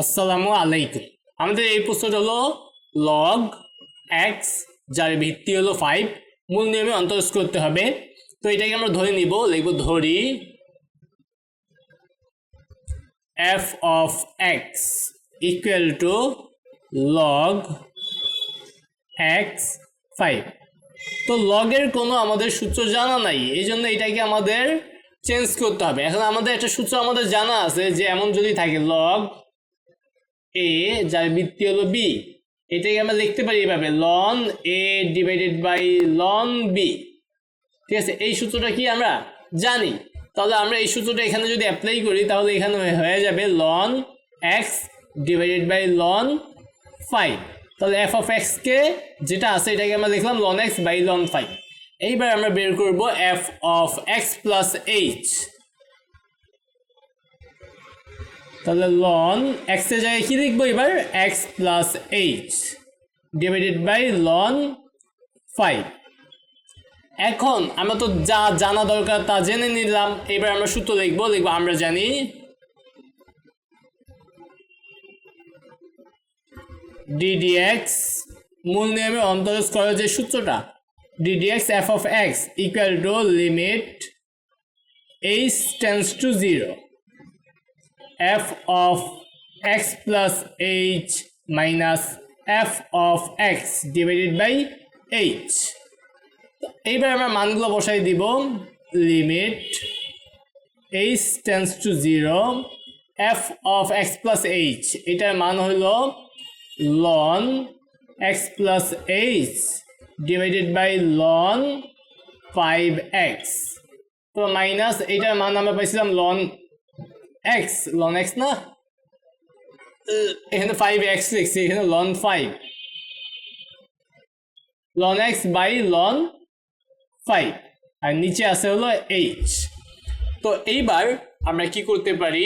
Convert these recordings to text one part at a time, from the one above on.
আসসালামু আলাইকুম। আমাদের এই প্রশ্নটা হলো লগ এক্স যার ভিত্তি হলো ফাইভ মূল নিয়মে অন্তরস করতে হবে। তো এটাকে আমরা ধরে নিব, লিখব ধরি F of X equal to log X five তো লগের কোনো আমাদের সূত্র জানা নাই, এই জন্য এটাকে আমাদের চেঞ্জ করতে হবে। এখন আমাদের একটা সূত্র আমাদের জানা আছে যে এমন যদি থাকে লগ এ যার ভিত্তি হলো বি এটাকে আমরা লিখতে পারি এভাবে ln A divided by ln B ঠিক আছে, এই সূত্রটা কি আমরা জানি? তাহলে আমরা এই সূত্রটা এখানে যদি অ্যাপ্লাই করি, তাহলে এখানে হয়ে- যাবে ln X divided by ln five তাহলে এফ অফ এক্সকে যেটা আছে, এটাকে আমরা লিখলাম ln X by ln five এইবার আমরা বের করব F of X plus H তাহলে লন এক্সের জায়গায় কি লিখব এবার? X plus H divided by ln five এখন আমরা তো যা জানা দরকার তা জেনে নিলাম। এবার আমরা সূত্র লিখব লিখব আমরা জানি ডিডিএক্স মূল নিয়মে অন্তরজ করার যে সূত্রটা d d x F of X equal to limit H tends to zero of x plus h minus f of x divided by h. তো এইবার আমরা মানগুলো বসাই দিব। Limit h tends to zero f of x plus h, এটার মান হইল ln x plus h divided by ln five X তো মাইনাস এইটার মান আমরা পাইছিলাম লন এক্স লন এক্স না এখানে ফাইভ এক্স লিখছি এখানে ln five ln X by ln five আর নিচে আছে হলো এইচ তো এইবার আমরা কি করতে পারি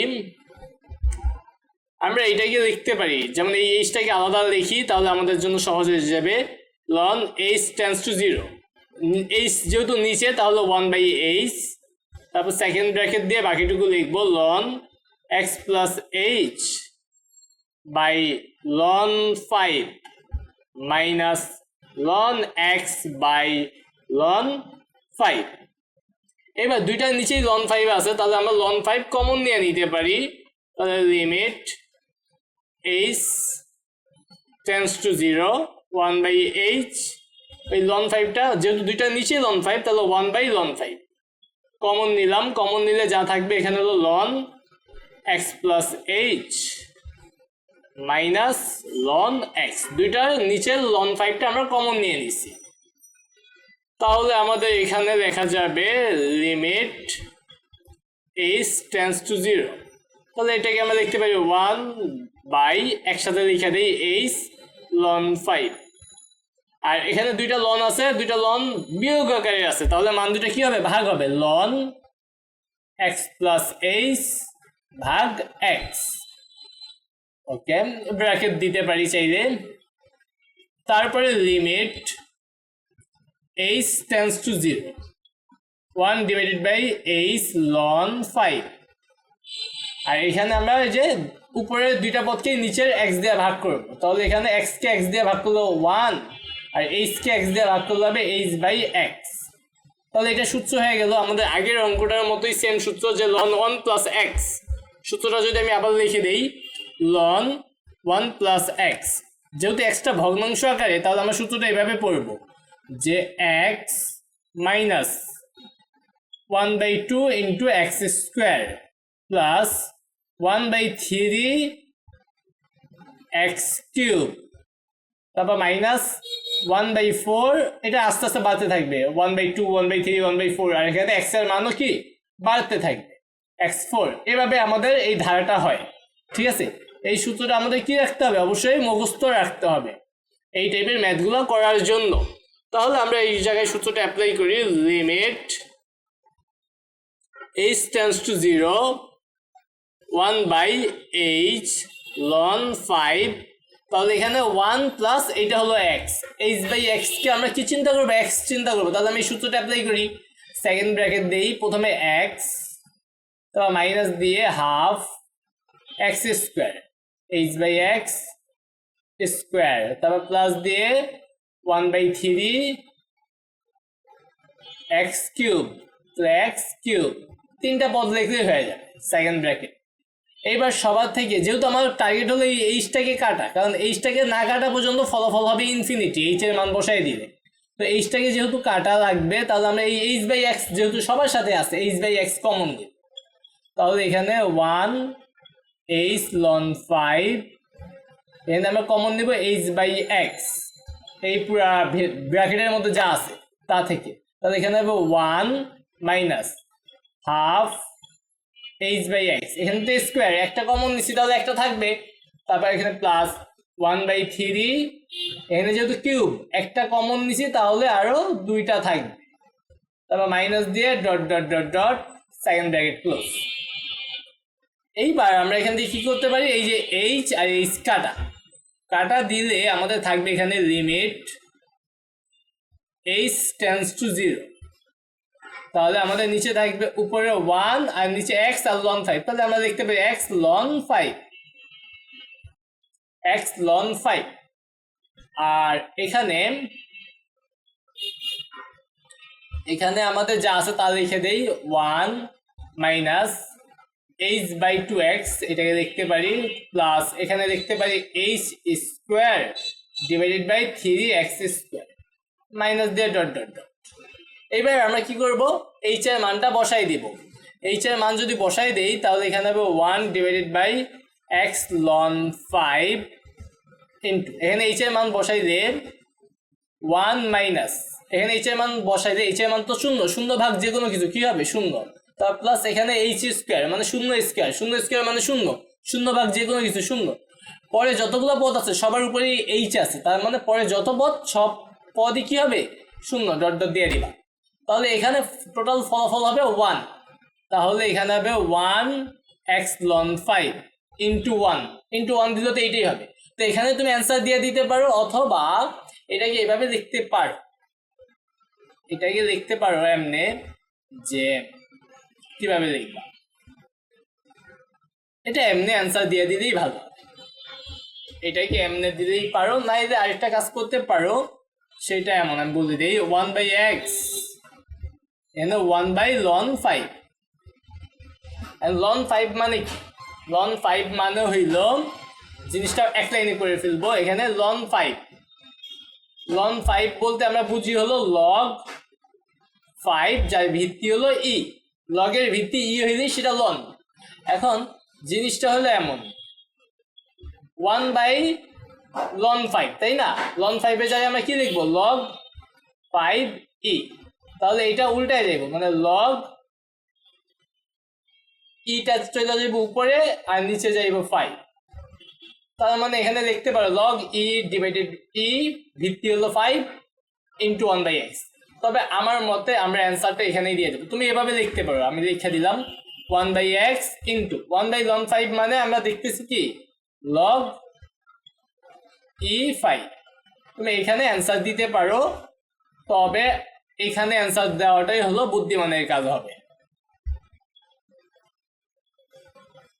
আমরা এইটাকে লিখতে পারি যেমন এই এইচটাকে আলাদা লিখি তাহলে আমাদের জন্য সহজ হয়ে যাবে ln H tends to zero H যেহেতু নিচে তাহলে ওয়ান বাই এইচ তারপর সেকেন্ড ব্র্যাকেট দিয়ে বাকিটুকু লিখব ln X plus H by ln five minus ln X by ln five এবার দুইটার নিচেই লন ফাইভ আছে, তাহলে আমরা লন ফাইভ কমন নিয়ে নিতে পারি। তাহলে limit H tends to zero one by H ওই লন ফাইভটা যেহেতু দুইটার নিচে লন ফাইভ তাহলে one by ln five common নিলাম কমন নিলে যা থাকবে এখানে হলো ln X plus H minus ln X দুইটার নিচের লন ফাইভটা আমরা কমন নিয়ে নিছি। তাহলে আমাদের এখানে লেখা যাবে limit H tends to zero তাহলে এটাকে আমরা লিখতে পারি ওয়ান বাই একসাথে লিখে দিই এইচ লন ফাইভ আর এখানে দুইটা লন আছে, দুইটা লন বিয়োগ আছে। তাহলে মান দুটো কি হবে? ভাগ হবে। লন এক্স প্লাস এইচ ভাগ এক্স ওকে ব্র্যাকেট দিতে পারি চাইলে। তারপরে limit H tends to zero one divided by H ln five আর এখানে আমরা এই যে উপরের দুইটা পদকে নিচের এক্স দিয়ে ভাগ করব। তাহলে এখানে এক্স কে এক্স দিয়ে ভাগ করল ওয়ান আর এইচ কে এক্স দিয়ে ভাগ করলে হবে এইচ বাই এক্স তাহলে এটা সূত্র হয়ে গেল। আমাদের আগের অঙ্কটার মতোই সেম সূত্র যে লন ওয়ান প্লাস এক্স সূত্রটা যদি আমি আবার লিখে দিই লন ওয়ান প্লাস এক্স যেহেতু এক্সটা ভগ্নাংশ আকারে, তাহলে আমরা সূত্রটা এভাবে পড়ব যে X minus one by two into X square plus one by three X cube তারপর মাইনাস ওয়ান বাই ফোর এটা আস্তে আস্তে বাড়তে থাকবে। One by two one by three one by four আর এখানে এক্সের মানও কি? বাড়তে থাকবে। এক্স ফোর এভাবে আমাদের এই ধারাটা হয়। ঠিক আছে? এই সূত্রটা আমাদের কি রাখতে হবে? অবশ্যই মুখস্থ রাখতে হবে এই টাইপের ম্যাথগুলো করার জন্য। তাহলে আমরা এই জায়গায় সূত্রটা অ্যাপ্লাই করি limit H tends to zero one by H ln five তাহলে এখানে ওয়ান প্লাস এইটা হলো এক্স এইচ বাই এক্সকে আমরা কি চিন্তা করব? এক্স চিন্তা করব। তাহলে আমি সূত্রটা অ্যাপ্লাই করি। সেকেন্ড ব্র্যাকেট দিই, প্রথমে এক্স তারপর মাইনাস দিয়ে half X square H by X square তারপর প্লাস দিয়ে one by three X cube X cube তিনটা পদ লিখলেই হয়ে যাবে সেকেন্ড ব্র্যাকেট এইবার সবার থেকে, যেহেতু আমার টার্গেট হলো এই এইচটাকে কাটা, কারণ এইচটাকে না কাটা পর্যন্ত ফলাফল হবে ইনফিনিটি এইচের মান বসাই দিলে। তো এইচটাকে যেহেতু কাটা লাগবে, তাহলে আমরা এই এইচ বাই এক্স যেহেতু সবার সাথে আছে এইচ বাই এক্স কমন দিই তাহলে এখানে ওয়ান এইচ লন ফাইভ এখানে আমরা কমন নিব এইচ বাই এক্স এই পুরা ব্র্যাকেটের মধ্যে যা আছে, তা থেকে। তাহলে এখানে হবে one minus half H by X এখানে তো স্কোয়ার একটা কমন নিচ্ছি তাহলে একটা থাকবে। তারপর এখানে প্লাস ওয়ান বাই থ্রি এখানে যেহেতু কিউব একটা কমন নিচ্ছি তাহলে আরও দুইটা থাকবে। তারপর মাইনাস দিয়ে dot dot dot dot second bracket close এইবার আমরা এখান থেকে কি করতে পারি? এই যে এইচ আর এইচ কাটা। কাটা দিলে আমাদের থাকবে এখানে limit H tends to zero তাহলে আমাদের নিচে থাকবে উপরে ওয়ান আর নিচে এক্স আর লং ফাইভ তাহলে আমরা দেখতে পাই X ln five X ln five আর এখানে এখানে আমাদের যা আছে তা লিখে দেই। One minus H by two X এটাকে দেখতে পারি প্লাস এখানে দেখতে পারি H square divided by three X square minus দিয়ে ডট ডট ডট এইবার আমরা কি করব? এইচ এর মানটা বসাই দিব। এইচ এর মান যদি বসাই দেই, তাহলে এখানে হবে one divided by X ln five into এখানে এইচ এর মান বসাই দিয়ে ওয়ান মাইনাস এখানে এইচ এর মান বসাই দিয়ে এইচ এর মান তো শূন্য শূন্য ভাগ যে কোনো কিছু, কি হবে? শূন্য। তার প্লাস এখানে এইচ স্কোয়ার মানে শূন্য স্কোয়ার শূন্য স্কোয়ার মানে শূন্য শূন্য ভাগ যে কোনো কিছু, শূন্য। পরে যতগুলো পদ আছে, সবার উপরেই এইচ আছে, তার মানে পরে যত পদ, সব পদই কি হবে? শূন্য ডট ডট দিয়ে দিবা। তাহলে এখানে টোটাল ফলাফল হবে ওয়ান তাহলে এখানে হবে one X ln five into one into one দিলে তো এইটাই হবে। তো এখানে তুমি অ্যান্সার দিয়ে দিতে পারো, অথবা এটাকে এভাবে লিখতে পারো। এটাকে লিখতে পারো এমনি যে কীভাবে লিখবা এটা এমনি অ্যান্সার দিয়ে দিলেই ভালো। এটাকে এমনি দিলেই পারো না এলে আরেকটা কাজ করতে পারো, সেটা এমন, আমি বলে দিই ওয়ান বাই এক্স এখানে one by ln five ln five মানে কি? লন ফাইভ মানে হইল, জিনিসটা এক লাইনে করে ফেলব, এখানে লন ফাইভ লন ফাইভ বলতে আমরা বুঝি হলো লগ ফাইভ যার ভিত্তি হলো ই লগের ভিত্তি ই হইলে সেটা লন। এখন জিনিসটা হলো এমন। ওয়ান বাই লন ফাইভ, তাই না? লন ফাইভে যাই আমরা কি লিখব? Log five E. তাহলে এটা উল্টায় যাইব মানে লগ ইটা চলে যাইব উপরে আর নিচে যাইব ফাইভ। তার মানে এখানে লিখতে পারো, লগ ই ডিভাইডেড ই ভিত্তি হলো five into one by X. তবে আমার মতে আমরা অ্যান্সারটা এখানেই দিয়ে দেবো। তুমি এভাবে লিখতে পারো, আমি লিখে দিলাম one by X into one by ln five মানে আমরা দেখতেছি কি? লগ ই ফাইভ তুমি এখানে অ্যান্সার দিতে পারো, তবে এখানে অ্যান্সার দেওয়াটাই হলো বুদ্ধিমানের কাজ হবে।